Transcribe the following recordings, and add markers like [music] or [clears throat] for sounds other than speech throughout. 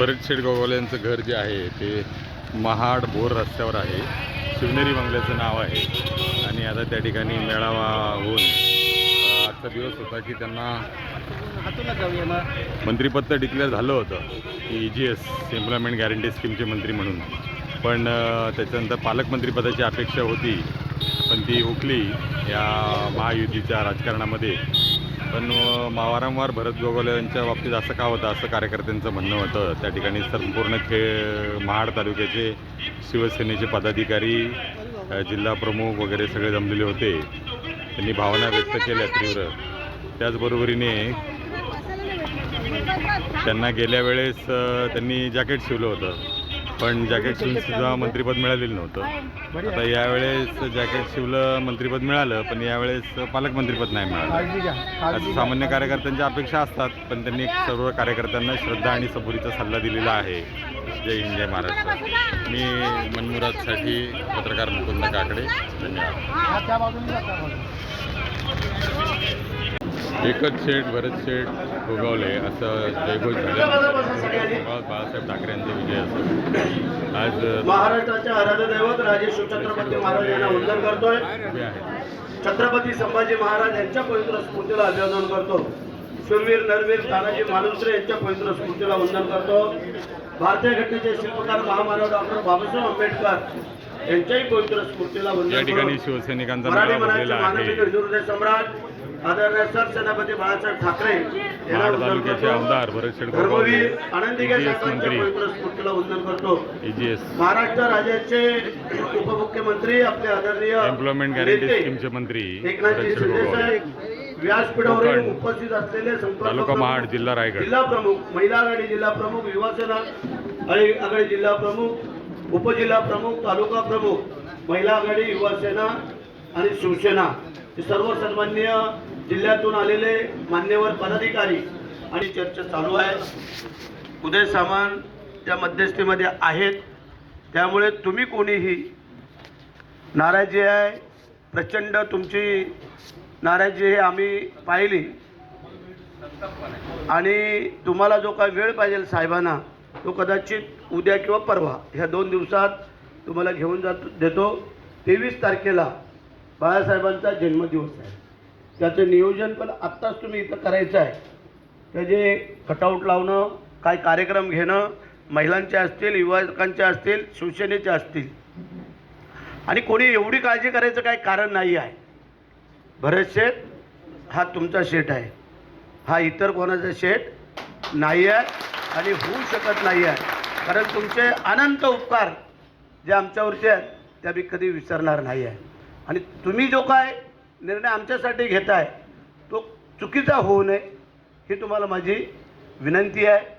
परत शेठ गोगावले यांचं घर जे आहे ते महाड भोर रस्त्यावर आहे. शिवनेरी बंगल्याचं नाव आहे. आणि आता त्या ठिकाणी मेळावा होऊन आजचा दिवस होता की त्यांना मंत्रिपद तर डिक्लेअर झालं होतं की E G S employment guarantee स्कीमचे मंत्री म्हणून. पण त्याच्यानंतर पालकमंत्रीपदाची अपेक्षा होती पण ती हुकली या महायुतीच्या राजकारणामध्ये. पण वारंवार भरत गोगावले यांच्या बाबतीत असं का होतं? असं कार्यकर्त्यांचं म्हणणं होतं. त्या ठिकाणी संपूर्ण खेळ महाड तालुक्याचे शिवसेनेचे पदाधिकारी जिल्हा प्रमुख वगैरे सगळे जमलेले होते. त्यांनी भावना व्यक्त केल्या तीव्र. त्याचबरोबरीने त्यांना गेल्या वेळेस त्यांनी जॅकेट शिवलं होतं. पण जॅकेट शिवून सुद्धा मंत्रिपद मिळालेलं नव्हतं. आता यावेळेस जॅकेट शिवलं मंत्रिपद मिळालं पण यावेळेस पालकमंत्रीपद नाही मिळालं. असं सामान्य कार्यकर्त्यांच्या अपेक्षा असतात पण त्यांनी सर्व कार्यकर्त्यांना श्रद्धा आणि सबुरीचा सल्ला दिलेला आहे. जय हिंद जय महाराष्ट्र. मी मनमुरादसाठी पत्रकार मुकुंद काकडे. धन्यवाद. एकच शेठ भरत शेठ भोगावले असं जयघोष झाल्यानंतर बाळासाहेब ठाकरे यांचा विजय असतो आज महाराष्ट्राच्या आराध्य दैवत राजे शिवछत्रपती महाराज यांना वंदन करतोय. छत्रपती संभाजी महाराज यांच्या पवित्र स्मृतीला अभिवादन करतो. शूरवीर नरवीर तानाजी मालुसरे यांच्या पवित्र स्मृतीला वंदन करतो. भारतीय घटनेचे शिल्पकार महामानव डॉक्टर बाबासाहेब आंबेडकर यांच्याही पवित्र स्मृतीला या वंदन ठिकाणी करून शिवसैनिकांचा मेळावा भरलेला आहे. सम्राट आदरणीय सरसेनापती बाळासाहेब ठाकरे महाड तालुक्याचे. आमदार भरत धर्मवीर आनंदीगे साहेबांच्या पवित्र वंदन करतो. महाराष्ट्र राज्याचे उपमुख्यमंत्री आपले आदरणीय एम्प्लॉयमेंट गॅरंटी नेते स्कीमचे मंत्री एकनाथजी भरत शेठ शिंदे गोगावले साहेब व्यासपीठावर कोकण, उपस्थित असलेले तालुका महाड जिल्हा रायगड. जिल्हा प्रमुख महिला आघाडी जिल्हा प्रमुख युवासेना आघाडी जिल्हा प्रमुख उपजिल्हा प्रमुख तालुका प्रमुख महिला आघाडी युवासेना आणि शिवसेना. हे सर्व सन्मान्य जिल्ह्यातून आलेले मान्यवर पदाधिकारी आणि चर्चा चालू आहे. उदय सामान त्या मध्यस्थीमध्ये आहेत. त्यामुळे तुम्ही कोणीही नाराजी आहे प्रचंड तुमची नाराजी हे आम्ही पाहिली. आणि तुम्हाला जो काय वेळ पाहिजे साहेबांना तो कदाचित उद्या किंवा परवा ह्या दोन दिवसात तुम्हाला घेऊन जात देतो. तेवीस तारखेला बाळासाहेबांचा जन्मदिवस आहे. त्याचं नियोजन पण आत्ताच तुम्ही इथं करायचं आहे. त्याचे कटआउट लावणं काय कार्यक्रम घेणं महिलांचे असतील युवकांचे असतील शिवसेनेचे असतील. आणि कोणी एवढी काळजी करायचं काही कारण नाही आहे. भरत शेठ हा तुमचा शेठ आहे. हा इतर कोणाचा शेठ नाही आहे आणि होऊ शकत नाही आहे. कारण तुमचे अनंत उपकार जे आमच्यावरचे आहेत त्या मी कधी विसरणार नाही आहे. आणि तुम्ही जो काय निर्णय आमच्यासाठी घेताय तो चुकीचा होऊ नये ही तुम्हाला माझी विनंती आहे.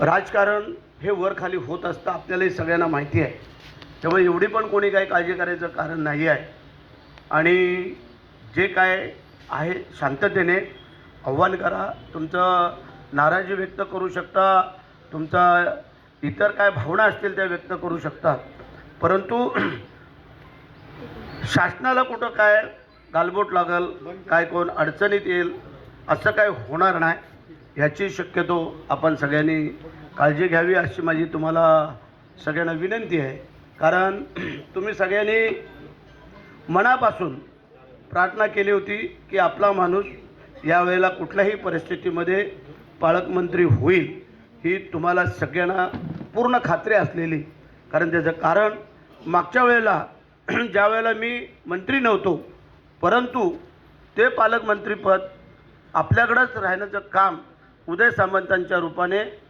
राजकारण हे वरखाली होत असतं आपल्यालाही सगळ्यांना माहिती आहे. त्यामुळे एवढी पण कोणी काही काळजी करायचं कारण नाही आहे. आणि जे काय आहे शांततेने आव्हान करा. तुमचं नाराजी व्यक्त करू शकता तुमचा इतर काय भावना असतील त्या व्यक्त करू शकता. परंतु शासनाला कुठं काय गालबोट लागल काय कोण अडचणीत येईल असं काय होणार नाही ह्याची शक्यतो आपण सगळ्यांनी काळजी घ्यावी अशी माझी तुम्हाला सगळ्यांना विनंती आहे. कारण [clears throat] तुम्ही सगळ्यांनी मनापासून प्रार्थना केली होती की आपला माणूस यावेळेला कुठल्याही परिस्थितीमध्ये पालकमंत्री होईल ही तुम्हाला सगळ्यांना पूर्ण खात्री असलेली. कारण त्याचं कारण मागच्या वेळेला [clears throat] ज्या वेळेला मी मंत्री नव्हतो परंतु ते पालकमंत्रीपद आपल्याकडंच राहण्याचं काम उदय सामंतांच्या रूपाने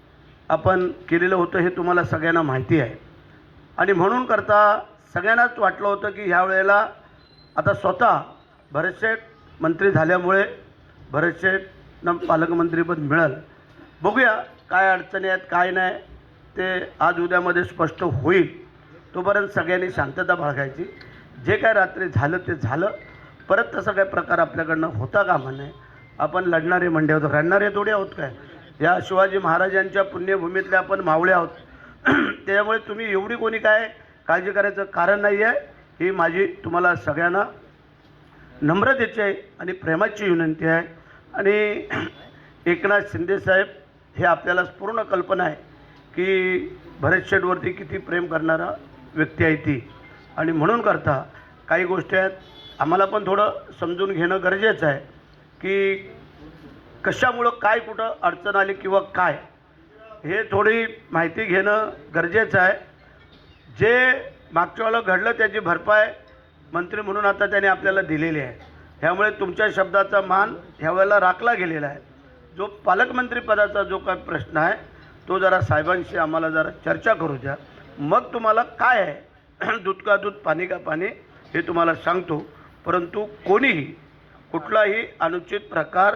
आपण केलेलं होतं हे तुम्हाला सगळ्यांना माहिती आहे. आणि म्हणून करता सगळ्यांनाच वाटलं होतं की ह्या वेळेला आता स्वतः भरतशेठ मंत्री झाल्यामुळे भरतशेठनं पालकमंत्रीपद मिळेल. बघूया काय अडचणी आहेत काय नाही. ते आज उद्यामध्ये स्पष्ट होईल. तोपर्यंत सगळ्यांनी शांतता बाळगायची. जे काय रात्री झालं ते झालं. परत तसा काय प्रकार आपल्याकडनं होता कामा नये. आपण लढणारे मंडे आहोत. रडणारे थोडे आहोत काय? या शिवाजी महाराजांच्या पुण्यभूमीतले आपण मावळे आहोत. [clears throat] त्याच्यामुळे तुम्ही एवढी कोणी काय काळजी करायचं कारण नाही आहे. ही माझी तुम्हाला सगळ्यांना नम्रतेची आहे आणि प्रेमाची विनंती आहे. आणि [clears throat] एकनाथ शिंदेसाहेब हे आपल्याला पूर्ण कल्पना आहे की भरत शेठवरती किती प्रेम करणारा व्यक्ती आहे ती. आणि म्हणून करता काही गोष्टी आहेत आम्हाला पण थोडं समजून घेणं गरजेचं आहे की कशामुळं काय कुठं अडचण आली किंवा काय हे थोडी माहिती घेणं गरजेचं आहे. जे मागच्या वेळेला घडलं त्याची भरपाई मंत्री म्हणून आता त्याने आपल्याला दिलेली आहे. ह्यामुळे तुमच्या शब्दाचा मान ह्या वेळेला राखला गेलेला आहे. जो पालकमंत्रीपदाचा जो काय प्रश्न आहे तो जरा साहेबांशी आम्हाला जरा चर्चा करू द्या. मग तुम्हाला काय आहे? [clears throat] दूध का दूध पाणी का पाणी हे तुम्हाला सांगतो. परंतु कोणीही कुठलाही अनुचित प्रकार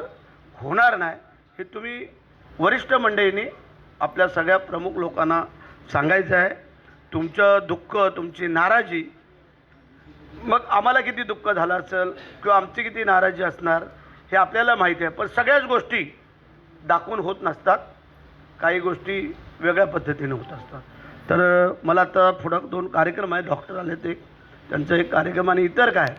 होणार नाही हे तुम्ही वरिष्ठ मंडळींनी आपल्या सगळ्या प्रमुख लोकांना सांगायचं आहे. तुमचं दुःख तुमची नाराजी मग आम्हाला किती दुःख झालं असेल किंवा आमची किती नाराजी असणार हे आपल्याला माहिती आहे. पण सगळ्याच गोष्टी दाखवून होत नसतात. काही गोष्टी वेगळ्या पद्धतीने होत असतात. तर मला आता पुढं दोन कार्यक्रम आहे डॉक्टर आले ते. त्यांचं एक कार्यक्रम आणि इतर काय?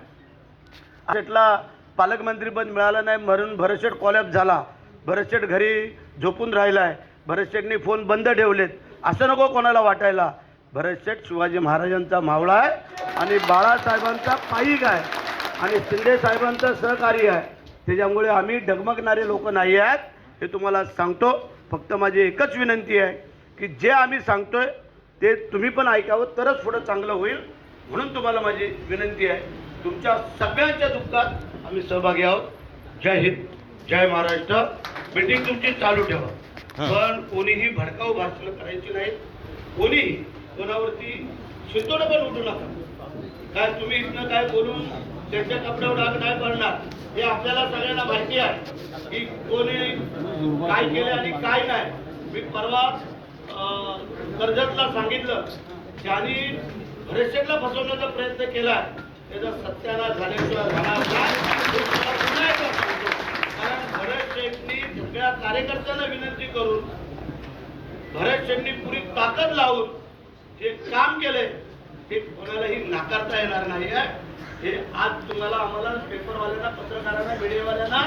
त्यातला पालकमंत्रीपद मिळालं नाही म्हणून भरतशेठ कॉलॅप झाला. भरतशेठ घरी झोपून राहिला आहे भरतशेठनी फोन बंद ठेवलेत. असं नको कोणाला वाटायला. भरतशेठ शिवाजी महाराजांचा मावळा आहे आणि बाळासाहेबांचा पाईक आहे आणि शिंदे साहेबांचं सहकारी आहे. त्याच्यामुळे आम्ही डगमगणारे लोक नाही आहेत हे तुम्हाला सांगतो. फक्त माझी एकच विनंती आहे की जे आम्ही सांगतोय ते तुम्ही पण ऐकावं तरच पुढं चांगलं होईल. म्हणून तुम्हाला माझी विनंती आहे तुमच्या सगळ्यांच्या दुःखात आम्ही सहभागी आहोत. जय हिंद जय महाराष्ट्र. मीटिंग तुमची चालू ठेवा. पण कोणीही भडकाऊ भाषण करायची नाही. कोणीही कोणावरती शिंतोडं पण उठू नका. काय तुम्ही इथनं काय बोलून त्यांच्या कपड्यावर डाग नाही पडणार? हे आपल्याला सगळ्यांना माहिती आहे की कोणी काय केले आणि काय नाही. मी परवा कर्जतला सांगितलं ज्यांनी भरतशेठला फसवण्याचा प्रयत्न केला. त्याचा सत्याला झाल्याशिवाय राहणार कारण भरत शेठनी सगळ्या कार्यकर्त्यांना विनंती करून भरत शेठनी पुरी ताकद लावून जे काम केलंय. ते कोणालाही नाकारता येणार नाही हे आज तुम्हाला आम्हाला पेपरवाल्यांना पत्रकारांना मीडियावाल्यांना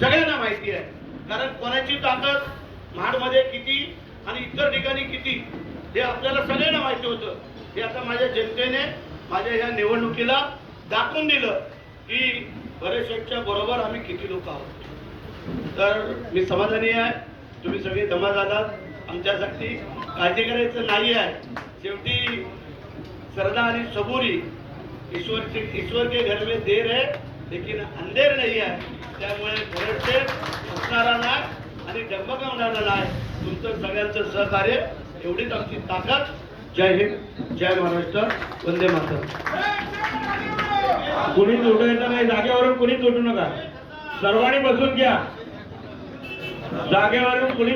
सगळ्यांना माहिती आहे. कारण कोणाची ताकद? महाडमध्ये किती? आणि इतर ठिकाणी किती हे आपल्याला सगळ्यांना माहिती होतं. हे आता माझ्या जनतेने माझ्या ह्या निवडणुकीला दाखवून दिलं की भरत बरोबर आम्ही किती लोक आहोत. तर मी समाधानी आहे. तुम्ही सगळे जमा झालात आमच्यासाठी काळजी करायचं नाही आहे. शेवटी सरदा आणि सबुरी ईश्वरचे ईश्वर के घर में देर है लेकिन अंधेर नाही आहे त्यामुळे भरतशेठ असणारा नाही आणि डगमगवणारा नाही तुमचं सगळ्यांचं सहकार्य एवढीच आमची ताकद. जय हिंद जय महाराष्ट्र वंदे मातरम. कुणी उठायचं नाही जागेवरून कुणी तुटू नका. सर्वांनी बसून घ्या. जागेवरून कुणी